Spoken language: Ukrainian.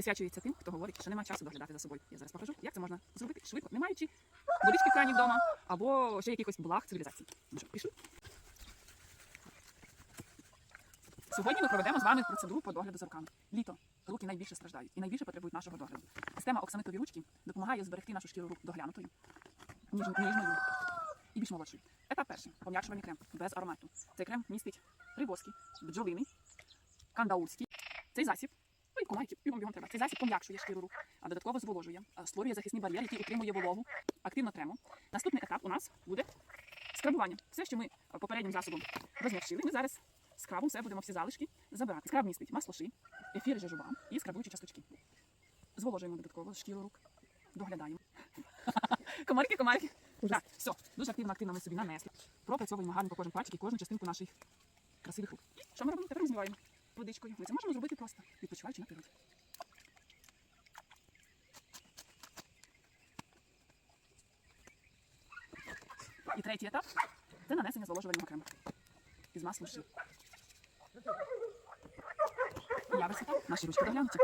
присвячується тим, хто говорить, що немає часу доглядати за собою. Я зараз покажу, як це можна зробити швидко, не маючи водички в крані вдома або ще якихось благ цивілізації. Ну що, пішли? Сьогодні ми проведемо з вами процедуру по догляду за руками. Літо. Руки найбільше страждають і найбільше потребують нашого догляду. Система оксамитові ручки допомагає зберегти нашу шкіру рук доглянутою, ніж, ніжною і більш молодшою. Етап перший. Пом'якшувальний крем без аромату. Цей крем містить рибоски, бджолиний, кандаурський. Цей засіб. Ой, комарики, бігом бігом треба. Цей засіб пом'якшує шкіру рук, а додатково зволожує, створює захисний бар'єр, який утримує вологу, активно трему. Наступний етап у нас буде скрабування. Все, що ми попереднім засобом розмягчили, ми зараз скрабом все будемо всі залишки забирати. Скраб містить масло ши, ефір жожоба і скрабуючі часточки. Зволожуємо додатково шкіру рук, доглядаємо. Комарики, комарики. Так, все, дуже активно, активно ми собі нанесли. Пропрацьовуємо гарно по кожен пальчик і кожну частинку наших красивих рук. І що ми робимо? Тепер розмиваємо водичкою. Ми це можемо зробити просто, відпочиваючи на природі. І третій етап це нанесення зволожувального крему із маслом ши. Я висипав наші ручки доглянуті.